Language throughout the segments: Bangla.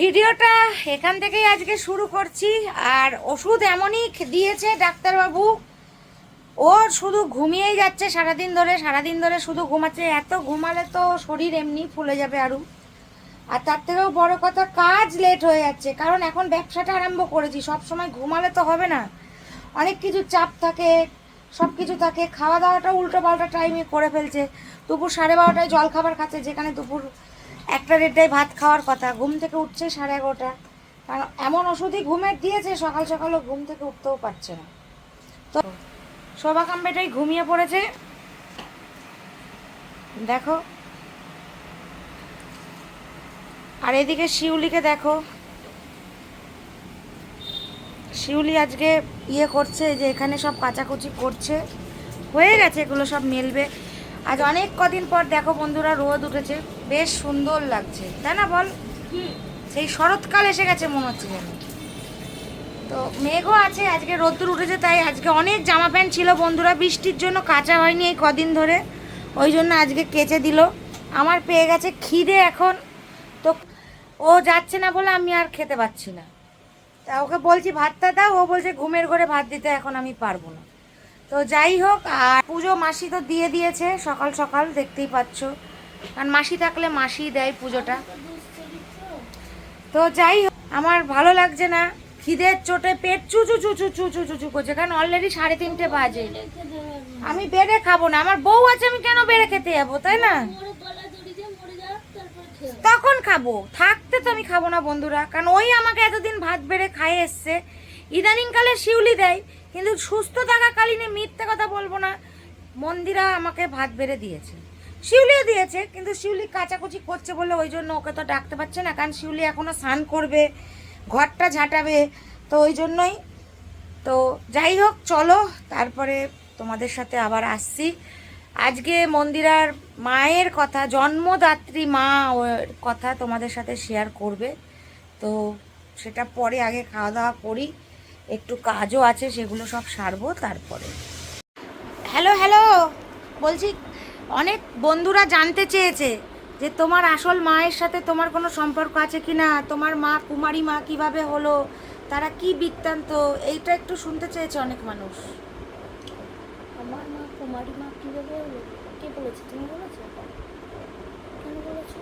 ভিডিওটা এখান থেকেই আজকে শুরু করছি। আর ওষুধ এমনই দিয়েছে ডাক্তারবাবু। ও শুধু ঘুমিয়েই যাচ্ছে সারাদিন ধরে সারাদিন ধরে শুধু ঘুমাচ্ছে। এত ঘুমালে তো শরীর এমনি ফুলে যাবে আরও আর তার থেকেও বড় কথা, কাজ লেট হয়ে যাচ্ছে। কারণ এখন ব্যবসাটা আরম্ভ করেছি। সব সময় ঘুমালে তো হবে না। অনেক কিছু চাপ থাকে, সব কিছু থাকে। খাওয়া দাওয়াটা উল্টো পাল্টা টাইমে করে ফেলছে। দুপুর সাড়ে বারোটায় জল খাবার খাচ্ছে, যেখানে দুপুর একটা দেড়টায় ভাত খাওয়ার কথা। ঘুম থেকে উঠছে সাড়ে এগারোটা। কারণ এমন ওষুধই ঘুমের দিয়েছে, সকাল সকালও ঘুম থেকে উঠতেও পারছে না। তো শোভা কাম্বেটাই ঘুমিয়ে পড়েছে। দেখো। আর এদিকে শিউলিকে দেখো। শিউলি আজকে ইয়ে করছে যে এখানে সব কাচাকুচি করছে। হয়ে গেছে, এগুলো সব মেলবে। আজ অনেক কদিন পর দেখো বন্ধুরা রোদ উঠেছে। বেশ সুন্দর লাগছে। তাই না বল? সেই শরৎকাল এসে গেছে মনে হচ্ছে যেন। তো মেঘও আছে আজকে রোদ্দুর উঠেছে তাই আজকে অনেক জামা প্যান্ট ছিল বন্ধুরা। বৃষ্টির জন্য কাঁচা হয়নি এই কদিন ধরে। ওই জন্য আজকে কেচে দিল। আমার পেয়ে গেছে খিদে এখন। তো ও যাচ্ছে না বলে আমি আর খেতে পাচ্ছি না। তা ওকে বলছি ভাতটা দাও। ও বলছে ঘুমের ঘরে ভাত দিতে এখন আমি পারব না। তো যাই হোক, আর পুজো মাসি তো দিয়ে দিয়েছে, সকাল সকাল দেখতেই পাচ্ছ। কারণ মাসি থাকলে মাসি দেয় পুজোটা। তো যাই হোক, আমার ভালো লাগছে না। খিদের চোটে পেট চুচু চুচু চুচু চুচু করছে, কারণ অলরেডি সাড়ে তিনটে বাজে। আমি বেড়ে খাব না, আমার বউ আছে, আমি কেন বেড়ে খেতে যাব, তাই না? তখন খাব, থাকতে তো আমি খাব না বন্ধুরা, কারণ ওই আমাকে এতদিন ভাত বেড়ে খাইয়ে এসছে। ইদানিংকালে শিউলি দেয় কিন্তু সুস্থ থাকাকালীনে মিথ্যে কথা বলব না। মন্দিরা আমাকে ভাত বেড়ে দিয়েছে। শিউলিও দিয়েছে, কিন্তু শিউলি কাচাকুচি করছে বলে ওই জন্য ওকে তো ডাকতে পারছে না, কারণ শিউলি এখনও স্নান করবে, ঘরটা ঝাঁটাবে, তো ওই জন্যই। তো যাই হোক, চলো, তারপরে তোমাদের সাথে আবার আসছি। আজকে মন্দিরার মায়ের কথা, জন্মদাত্রী মা ওর কথা তোমাদের সাথে শেয়ার করবে। তো সেটা পরে আগে খাওয়া দাওয়া করি। একটু কাজও আছে, সেগুলো সব সারবো তারপরে। হ্যালো হ্যালো, বলছি, অনেক বন্ধুরা জানতে চেয়েছে যে তোমার আসল মায়ের সাথে তোমার কোনো সম্পর্ক আছে কি না তোমার মা কুমারী মা কীভাবে হলো? তারা কি বৃত্তান্ত? এইটা একটু শুনতে চেয়েছে অনেক মানুষ। আমার মা কুমারী মা কীভাবে হলো? কে বলেছে? তুমি বলেছ? কেন বলেছ?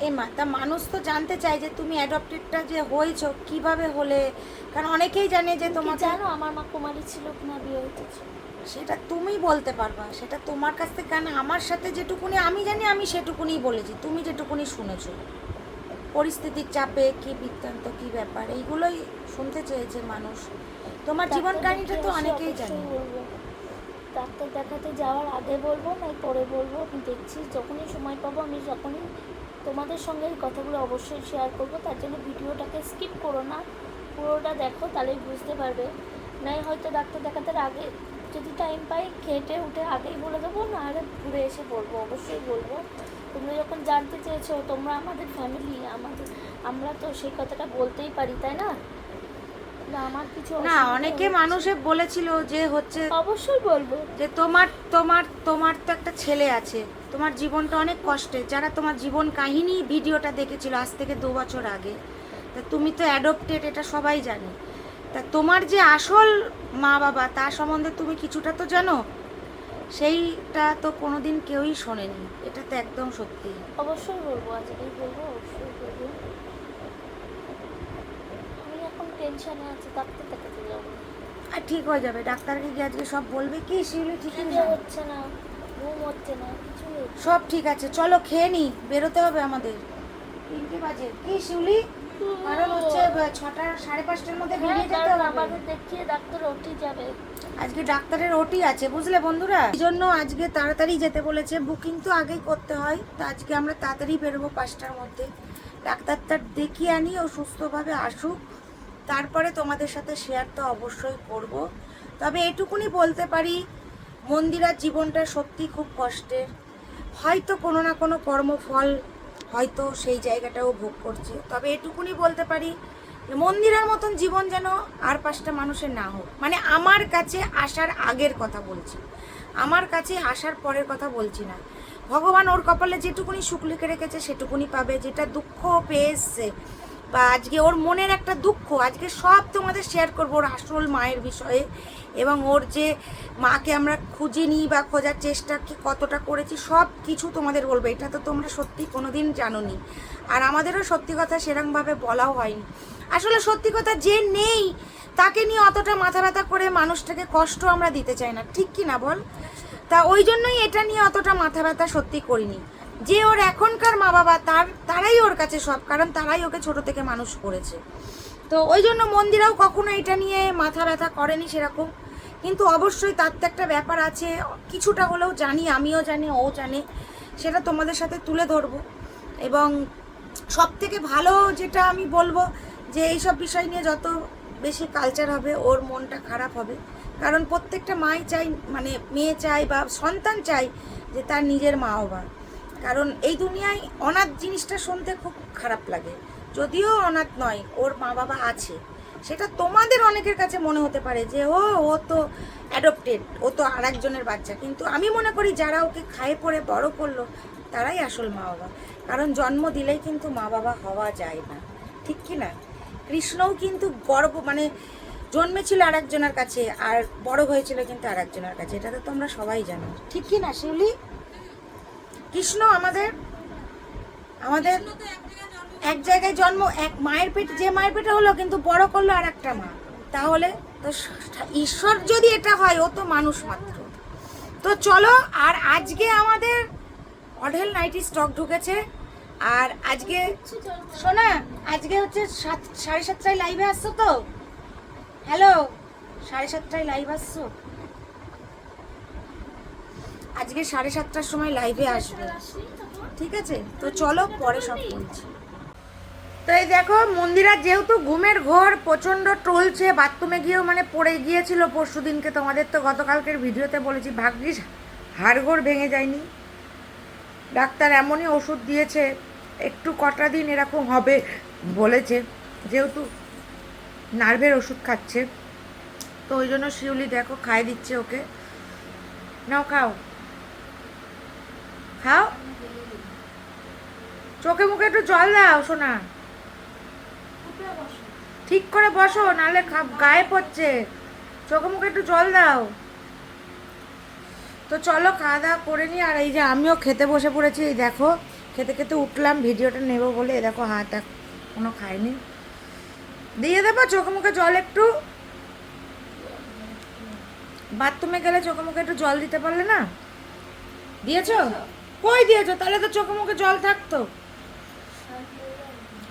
এই মা তা মানুষ তো জানতে চায় যে তুমি অ্যাডপ্টেডটা যে হয়েছো কীভাবে হলে? কারণ অনেকেই জানে যে তুমি তোমাকে জানো আমার মা কুমারী ছিল কিনা বিয়ে হইতেছে সেটা তুমি বলতে পারবা সেটা তোমার কাছ থেকে কেন আমার সাথে যেটুকুনি আমি জানি আমি সেটুকুনি বলেছি তুমি যেটুকুনি শুনেছো। পরিস্থিতির চাপে কি বৃত্তান্ত কি ব্যাপার এইগুলোই শুনতে চেয়েছে মানুষ। তোমার জীবন কাহিনীটা তো অনেকেই জানে। বলব। ডাক্তার দেখাতে যাওয়ার আগে বলব না পরে বলব আমি দেখছি যখনই সময় পাবো আমি যখনই তোমাদের সঙ্গে এই কথাগুলো অবশ্যই শেয়ার করব। তার জন্য ভিডিওটাকে স্কিপ করো না। পুরোটা দেখো তাহলেই বুঝতে পারবে। নাই হয়তো ডাক্তার দেখাতে আগে যদি টাইম পাই খেটে উঠে আগেই বলে দেবো না আরে ঘুরে এসে বলব অবশ্যই বলব। তোমরা যখন জানতে চেয়েছো তোমরা আমাদের ফ্যামিলি আমাদের আমরা তো সেই কথাটা বলতেই পারি তাই না? না আমার কিছু না অনেকে। মানুষে বলেছিল যে হচ্ছে অবশ্যই বলব। যে তোমার তোমার তোমার তো একটা ছেলে আছে। তোমার জীবনটা অনেক কষ্টের যারা তোমার জীবন কাহিনী ভিডিওটা দেখেছিল আজ থেকে দু বছর আগে তা তুমি তো অ্যাডপ্টেড এটা সবাই জানে। তা তোমার যে আসল মা বাবা তার সম্বন্ধে তুমি কিছুটা তো জানো? সেইটা তো কোনোদিন কেউই শোনেনি। এটা তো একদম সত্যি। অবশ্যই বলব আজকেই বলব অবশ্যই বলব। আমি এখন টেনশনে আছি ডাক্তার দেখাতে যাব। আর ঠিক হয়ে যাবে। ডাক্তারকে গিয়ে আজকে সব বলবে কি? শিউলি ঠিক হচ্ছে না। ঘুম হচ্ছে না কিছু সব ঠিক আছে চলো খেয়ে নি বেরোতে হবে আমাদের। তিনটে বাজে। কি শিউলি? কারণ হচ্ছে ছটা সাড়ে পাঁচটার মধ্যে হ্যাঁ বেরিয়ে যেতে হবে। আমাদের দেখিয়ে ডাক্তার উঠে যাবে। আজকে ডাক্তারের ওটি আছে বুঝলে বন্ধুরা? এই জন্য আজকে তাড়াতাড়ি যেতে বলেছে। বুকিং তো আগেই করতে হয় তো আজকে আমরা তাড়াতাড়ি বেরোবো পাঁচটার মধ্যে। ডাক্তারটা দেখিয়ে আনি ও সুস্থভাবে আসুক। তারপরে তোমাদের সাথে শেয়ার তো অবশ্যই করব। তবে এটুকুনি বলতে পারি মন্দিরার জীবনটা সত্যি খুব কষ্টের। হয়তো কোনো না কোনো কর্মফল হয়তো সেই জায়গাটাও ভোগ করছে। তবে এটুকুনি বলতে পারি, মন্দিরের মতন জীবন যেন আর পাঁচটা মানুষের না হোক। মানে আমার কাছে আসার আগের কথা বলছি। আমার কাছে আসার পরের কথা বলছি না। ভগবান ওর কপালে যেটুকুনি লিখে রেখেছে, সেটুকুনি পাবে। যেটা দুঃখ পেয়ে এসছে বা আজকে ওর মনের একটা দুঃখ, আজকে সব তোমাদের শেয়ার করব ওর আসল মায়ের বিষয়ে এবং ওর যে মাকে আমরা খুঁজিনি বা খোঁজার চেষ্টা কি কতটা করেছি, সব কিছু তোমাদের বলব। এটা তো তোমরা সত্যি কোনোদিন জানোনি। আর আমাদেরও সত্যি কথা সেরকমভাবে বলাও হয়নি। আসলে সত্যি কথা যে নেই, তাকে নিয়ে অতটা মাথা ব্যথা করে মানুষটাকে কষ্ট আমরা দিতে চাই না। ঠিক কি না বল? তা ওই জন্যই এটা নিয়ে অতটা মাথা ব্যথা সত্যি করিনি। যে ওর এখনকার মা বাবা, তার, তারাই ওর কাছে সব, কারণ তারাই ওকে ছোট থেকে মানুষ করেছে। তো ওই জন্য মন্দিরাও কখনো এটা নিয়ে মাথা ব্যথা করেনি সেরকম। কিন্তু অবশ্যই তার তো একটা ব্যাপার আছে, কিছুটা হলেও জানি, আমিও জানি, ও জানে, সেটা তোমাদের সাথে তুলে ধরবো। এবং সব থেকে ভালো যেটা আমি বলব যে এইসব বিষয় নিয়ে যত বেশি কালচার হবে, ওর মনটা খারাপ হবে। কারণ প্রত্যেকটা মাই চাই মানে মেয়ে চাই বা সন্তান চাই যে তার নিজের মা বাবা কারণ এই দুনিয়ায় অনাথ জিনিসটা শুনতে খুব খারাপ লাগে। যদিও অনাথ নয়, ওর মা বাবা আছে। সেটা তোমাদের অনেকের কাছে মনে হতে পারে যে, ও ও তো অ্যাডপ্টেড ও তো আর একজনের বাচ্চা। কিন্তু আমি মনে করি যারা ওকে খায়ে পড়ে, বড় করল, তারাই আসল মা বাবা কারণ জন্ম দিলেই কিন্তু মা বাবা হওয়া যায় না। ঠিক কি না? কৃষ্ণও কিন্তু গর্ব মানে জন্মেছিল আর একজনের কাছে, আর বড় হয়েছিল কিন্তু আর একজনের কাছে। এটা তো তোমরা সবাই জানো। ঠিক কি না, শিউলি? কৃষ্ণ আমাদের আমাদের এক জায়গায় জন্ম, এক মায়ের পেট, যে মায়ের পেটে হলো কিন্তু বড় করল আর একটা মা। তাহলে তো ঈশ্বর যদি এটা হয়, ও তো মানুষ মাত্র। তো চলো, আর আজকে আমাদের অঢেল নাইটি স্টক ঢুকেছে। আর আজকে, শোনা, আজকে হচ্ছে সাত, সাড়ে সাতটায় লাইভে আসছো তো? হ্যালো সাড়ে সাতটায় লাইভ আসছো? আজকে সাড়ে সাতটার সময় লাইভে আসবে। ঠিক আছে? তো চলো, পরে সব বলছি। তো এই দেখো মন্দিরা যেহেতু ঘুমের ঘোর, প্রচণ্ড টলছে বাথরুমে গিয়েও মানে পড়ে গিয়েছিল পরশু দিনকে, তোমাদের তো গতকালকের ভিডিওতে বলেছি, ভাগ্যিস হাড়গোড় ভেঙে যায়নি। ডাক্তার এমনই ওষুধ দিয়েছে, একটু কটা দিন এরকম হবে বলেছে, যেহেতু নার্ভের ওষুধ খাচ্ছে। তো ওই জন্য শিউলি দেখো, খাইয়ে দিচ্ছে ওকে। নাও, খাও। খাও চোখে মুখে একটু জল দাও শোনা ঠিক করে বসো, নাহলে গায়ে পড়ছে। চোখে মুখে একটু জল দাও। তো চলো খাওয়া দাওয়া করে নি আর এই যে আমিও খেতে বসে পড়েছি, এই দেখো, খেতে খেতে উঠলাম, ভিডিওটা নেব বলে দেখো হাত কোনো খাইনি দিয়ে দেবো চোখে মুখে জল একটু। বাথরুমে গেলে চোখে মুখে একটু জল দিতে পারলে না? দিয়েছ? কই দিয়েছ? তাহলে তো চোখে মুখে জল থাকতো।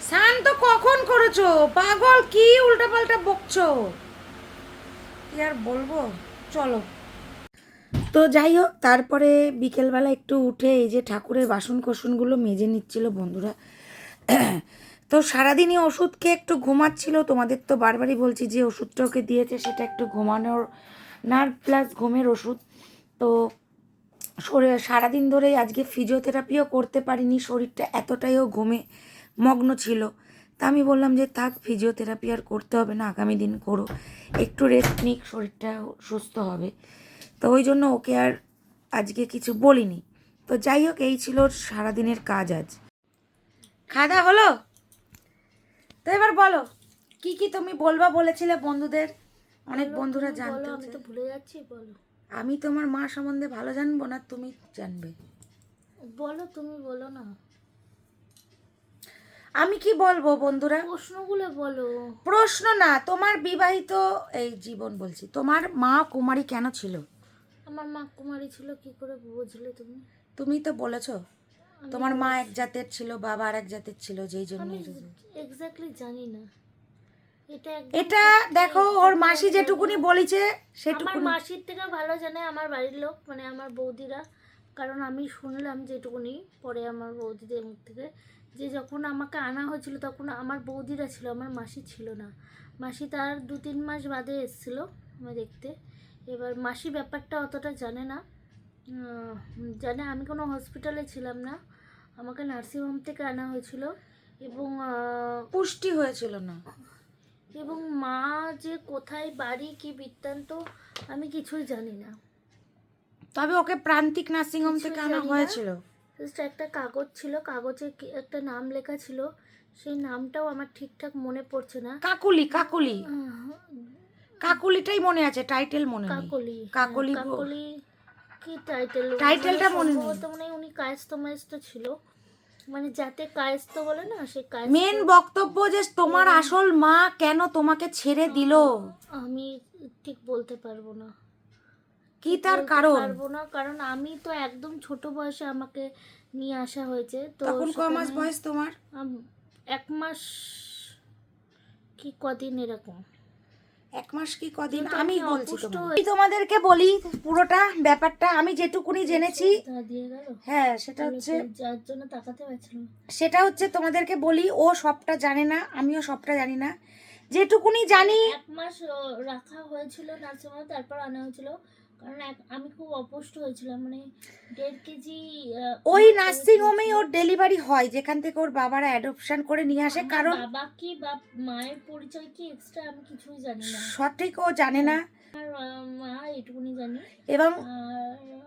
স্নান তো কখন করেছ? পাগল, কি উল্টাপাল্টা বকছো? কি আর বলব? চলো। তো যাই হোক, তারপরে বিকেলবেলা একটু উঠে এই যে ঠাকুরের বাসন কোসনগুলো মেজে নিচ্ছিল বন্ধুরা। তো সারাদিনই ওষুধ খেয়ে একটু ঘুমাচ্ছিল। তোমাদের তো বারবারই বলছি যে ওষুধটা ওকে দিয়েছে, সেটা একটু ঘুমানোর, নার্ভ প্লাস ঘুমের ওষুধ। তো সারাদিন ধরেই আজকে ফিজিওথেরাপিও করতে পারিনি শরীরটা এতটাইও ঘুমে মগ্ন ছিল। তা আমি বললাম যে থাক ফিজিওথেরাপি আর করতে হবে না আগামী দিন করো। একটু রেস্ট নিক শরীরটা সুস্থ হবে। তো ওই জন্য ওকে আর আজকে কিছু বলিনি। তো যাই হোক এই ছিল সারাদিনের কাজ আজ। খাওয়া হলো? তো এবার বলো কি কি তুমি বলবা বলেছিলে বন্ধুদের? অনেক বন্ধুরা জানতে আমি তো ভুলে যাচ্ছি বলো। আমি তোমার মা সম্বন্ধে ভালো জানব না তুমি জানবে? বলো তুমি বলো না। আমি কি বলব বন্ধুরা? প্রশ্নগুলো বলো। প্রশ্ন না তোমার বিবাহিত এই জীবন বলছি তোমার মা কুমারী কেন ছিল? আমার মা কুমারী ছিল কি করে বুঝলে তুমি? তুমি তো বলেছ তোমার মা এক জাতের ছিল বাবা আর এক জাতের ছিল যেই জন্য এক্স্যাক্টলি জানি না। এটা এটা দেখো ওর মাসি যেটুকুনি বলেছে আমার মাসির থেকে ভালো জানে আমার বাড়ির লোক মানে আমার বৌদিরা। কারণ আমি শুনলাম যেটুকুনি পরে আমার বৌদিদের মুখ থেকে যে যখন আমাকে আনা হয়েছিল তখন আমার বৌদিরা ছিল আমার মাসি ছিল না। মাসি তার দু তিন মাস বাদে এসেছিল আমার দেখতে। এবার মাসি ব্যাপারটা অতটা জানে না। জানে আমি কোনো হসপিটালে ছিলাম না। আমাকে নার্সিংহোম থেকে আনা হয়েছিল এবং পুষ্টি হয়েছিল না। এবং মা যে কোথায় বাড়ি কি বৃত্তান্ত আমি কিছুই জানি না। তবে ওকে প্রান্তিক নার্সিংহোম থেকে কিছুই আনা হয়েছিল। জাস্ট একটা কাগজ ছিল কাগজে একটা নাম লেখা ছিল সেই নামটাও আমার ঠিকঠাক মনে পড়ছে না। কাকুলি কাকুলি। কাকুলিটাই মনে আছে টাইটেল মনে কাকলি হ্যাঁ, কাকলি কাকলি কি টাইটেল? টাইটেলটা মনে নেই। মনে হয় উনি কায়স্ত মায়স্ত ছিল। মানে যাতে কায়স্ত বলে না কায়স্ত মেন বক্তব্য যে তোমার আসল মা কেন তোমাকে ছেড়ে দিল? আমি ঠিক বলতে পারব না। কি তার কারণ? পারব না কারণ আমি তো একদম ছোট বয়সে আমাকে নিয়ে আসা হয়েছে তো তখন ক মাস বয়স তোমার? এক মাস কি কদিন এরকম? এক মাস কি কদিন? আমি বলছি তোমাকে। আমি তোমাদেরকে বলি পুরোটা ব্যাপারটা আমি যেটুকুনি জেনেছি দিয়ে গেল? হ্যাঁ সেটা হচ্ছে যার জন্য তাকাতে সেটা হচ্ছে তোমাদেরকে বলি ও সবটা জানে না আমিও সবটা জানি না। যেটুকুনি জানি এক মাস রাখা হয়েছিল নার্সিংহোমে তারপর আনা হয়েছিল। কারণ আমি খুব অপুষ্ট হয়েছিলাম মানে দেড় কেজি ওই নার্সিং হোমেই ওর ডেলিভারি হয় যেখান থেকে ওর বাবারা অ্যাডপশন করে নিয়ে আসে কারণ বাবা কি বা মায়ের পরিচয় কি এক্সট্রা আমি কিছুই জানি না। সঠিক ও জানে না। মা এটুকুনি জানি। এবং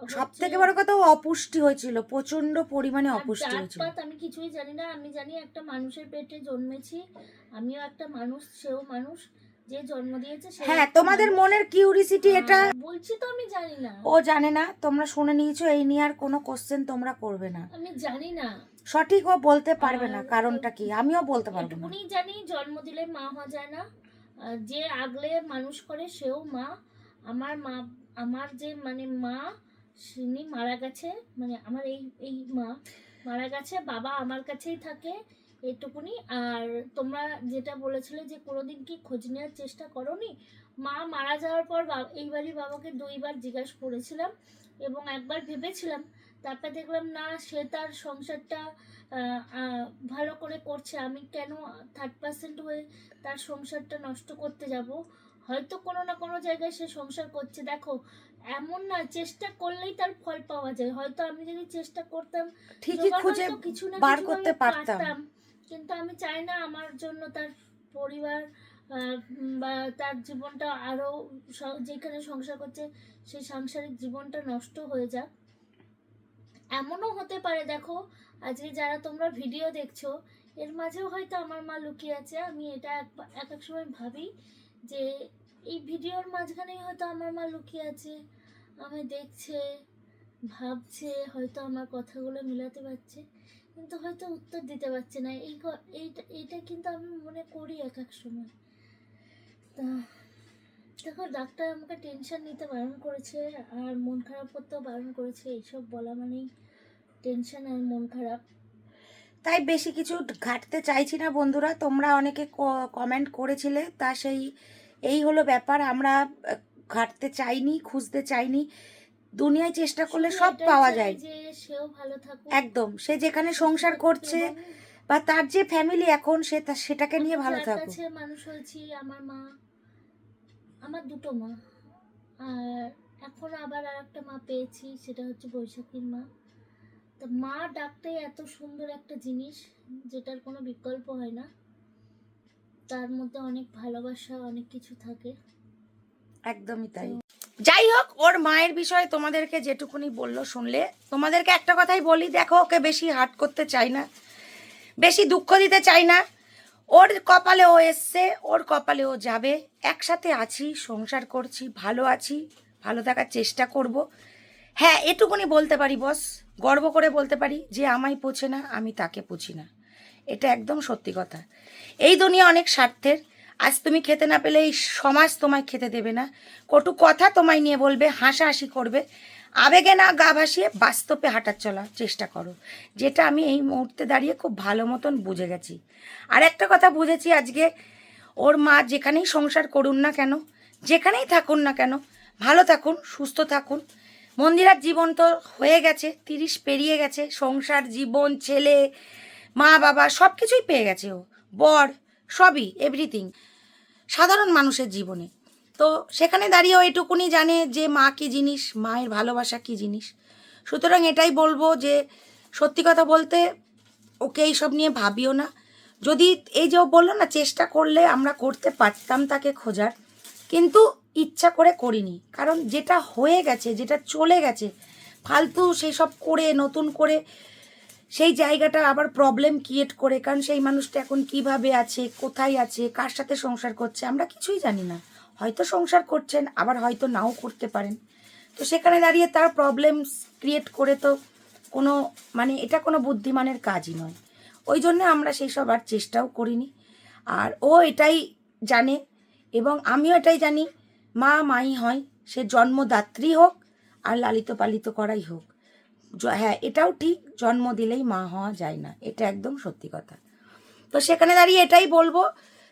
সব থেকে বড় কথা অপুষ্টি হয়েছিল প্রচণ্ড পরিমাণে অপুষ্টি হয়েছিল। আমি কিছুই জানি না। আমি জানি একটা মানুষের পেটে জন্মেছি আমিও একটা মানুষ সেও মানুষ। যে জন্ম দিয়েছে হ্যাঁ তোমাদের মনের কিউরিসিটি এটা বলছি তো আমি জানি না। ও জানে না তোমরা শুনে নিয়েছো এই নিয়ে আর কোনো কোশ্চেন তোমরা করবে না। আমি জানি না। সঠিক ও বলতে পারবে না কারণটা কি? আমিও বলতে পারব না। এটুকুনি জানি জন্ম দিলে মা হওয়া যায় না। যে আগলে মানুষ করে সেও মা। আমার মা আমার যে মানে মা তিনি মারা গেছে মানে আমার এই এই মা মারা গেছে বাবা আমার কাছেই থাকে। এইটুকুনি। আর তোমরা যেটা বলেছিলে যে কোনোদিন কি খোঁজ নেওয়ার চেষ্টা করনি? মা মারা যাওয়ার পর বা- এই বাড়ির বাবাকে দুইবার জিজ্ঞাসা করেছিলাম এবং একবার ভেবেছিলাম। তারপর দেখলাম না সে তার সংসারটা ভালো করে করছে। আমি কেন থার্ড পার্সেন্ট হয়ে তার সংসারটা নষ্ট করতে যাব? হয়তো কোনো না কোনো জায়গায় সে সংসার করছে। দেখো এমন না চেষ্টা করলেই তার ফল পাওয়া যায়। হয়তো আমি যদি চেষ্টা করতাম ঠিকই খুঁজে কিছু না বার করতে পারতাম। কিন্তু আমি চাই না আমার জন্য তার পরিবার বা তার জীবনটা আরও যেখানে সংসার করছে, সেই সাংসারিক জীবনটা নষ্ট হয়ে যাক। এমনও হতে পারে, দেখো, আজকে যারা তোমরা ভিডিও দেখছ, এর মাঝেও হয়তো আমার মা লুকিয়ে আছে। আমি এটা এক এক সময় ভাবি যে এই ভিডিওর মাঝখানেই হয়তো আমার মা লুকিয়ে আছে। আমি দেখছে, ভাবছে, হয়তো আমার কথাগুলো মিলাতে পারছে। কিন্তু হয়তো উত্তর দিতে পারছে না। এই এইটা এইটা কিন্তু আমি মনে করি এক এক সময়। তা, দেখো, ডাক্তার আমাকে টেনশন নিতে বারণ করেছে আর মন খারাপ করতেও বারণ করেছে। এইসব বলা মানেই টেনশন আর মন খারাপ। তাই বেশি কিছু ঘাটতে চাইছি না বন্ধুরা। তোমরা অনেকে কমেন্ট করেছিলে। তা সেই, এই হলো ব্যাপার। আমরা ঘাটতে চাইনি, খুঁজতে চাইনি। দুনিয়ায় চেষ্টা করলে সব পাওয়া যায়। যে সেও ভালো থাকুক। একদম সে যেখানে সংসার করছে বা তার যে ফ্যামিলি এখন সে সেটাকে নিয়ে ভালো থাকুক। মানুষ হয়েছি আমার মা আমার দুটো মা। আর এখন আবার আর একটা মা পেয়েছি সেটা হচ্ছে বৈশাখীর মা। তা মা ডাকতে এত সুন্দর একটা জিনিস যেটার কোনো বিকল্প হয় না। তার মধ্যে অনেক ভালোবাসা অনেক কিছু থাকে। একদমই তাই। যাই হোক ওর মায়ের বিষয়ে তোমাদেরকে যেটুকুনি বলল শুনলে, তোমাদেরকে একটা কথাই বলি, দেখো ওকে বেশি হার্ট করতে চাই না, বেশি দুঃখ দিতে চাই না। ওর কপালে ও এসছে, ওর কপালে ও যাবে। একসাথে আছি, সংসার করছি, ভালো আছি, ভালো থাকার চেষ্টা করব। হ্যাঁ এটুকুনি বলতে পারি বস গর্ব করে বলতে পারি যে আমায় পোছে না, আমি তাকে পুছি না। এটা একদম সত্যি কথা। এই দুনিয়া অনেক স্বার্থের। আজ তুমি খেতে না পেলে এই সমাজ তোমায় খেতে দেবে না। কটু কথা তোমায় নিয়ে বলবে, হাসাহাসি করবে। আবেগে না গা ভাসিয়ে বাস্তবে হাঁটার চলার চেষ্টা করো। যেটা আমি এই মুহূর্তে দাঁড়িয়ে খুব ভালো মতন বুঝে গেছি। আর একটা কথা বুঝেছি আজকে, ওর মা যেখানেই সংসার করুন না কেন, যেখানেই থাকুন না কেন, ভালো থাকুন, সুস্থ থাকুন। মন্দিরার জীবন তো হয়ে গেছে, তিরিশ পেরিয়ে গেছে, সংসার, জীবন, ছেলে, মা, বাবা সব কিছুই পেয়ে গেছে ও। বর সবই এভরিথিং সাধারণ মানুষের জীবনে। তো সেখানে দাঁড়িয়েও এটুকুনি জানে যে মা কী জিনিস, মায়ের ভালোবাসা কী জিনিস। সুতরাং এটাই বলব যে সত্যি কথা বলতে ওকে এইসব নিয়ে ভাবিও না। যদি এই যে বলল না, চেষ্টা করলে আমরা করতে পারতাম তাকে খোঁজার, কিন্তু ইচ্ছা করে করিনি। কারণ যেটা হয়ে গেছে, যেটা চলে গেছে, ফালতু সেই সব করে, নতুন করে সেই জায়গাটা আবার প্রবলেম ক্রিয়েট করে, কারণ সেই মানুষটা এখন কীভাবে আছে, কোথায় আছে, কার সাথে সংসার করছে, আমরা কিছুই জানি না। হয়তো সংসার করছেন, আবার হয়তো নাও করতে পারেন। তো সেখানে দাঁড়িয়ে তার প্রবলেমস ক্রিয়েট করে তো কোনো মানে এটা কোনো বুদ্ধিমানের কাজই নয়। ওই জন্য আমরা সেই সব আর চেষ্টাও করিনি। আর ও এটাই জানে, এবং আমিও এটাই জানি, মা মাই হয়, সে জন্মদাত্রী হোক, আর লালিত পালিত করাই হোক। হ্যাঁ এটাও ঠিক, জন্ম দিলেই মা হওয়া যায় না, এটা একদম সত্যি কথা। তো সেখানে দাঁড়িয়ে এটাই বলব,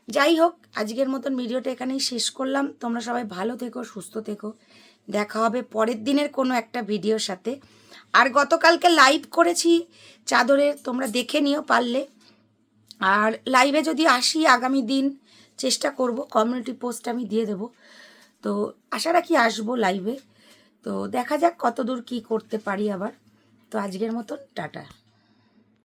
যাই হোক, আজকের মতন ভিডিওটা এখানেই শেষ করলাম, তোমরা সবাই ভালো থেকো, সুস্থ থেকো, দেখা হবে পরের দিনের কোনো একটা ভিডিওর সাথে। আর গতকালকে লাইভ করেছি চাদরের তোমরা দেখে নিও পারলে। আর লাইভে যদি আসি আগামী দিন, চেষ্টা করব কমিউনিটি পোস্ট আমি দিয়ে দেব। তো আশা রাখি আসব লাইভে তো দেখা যাক কতদূর কি করতে পারি আবার। তো আজকের মতন টাটা।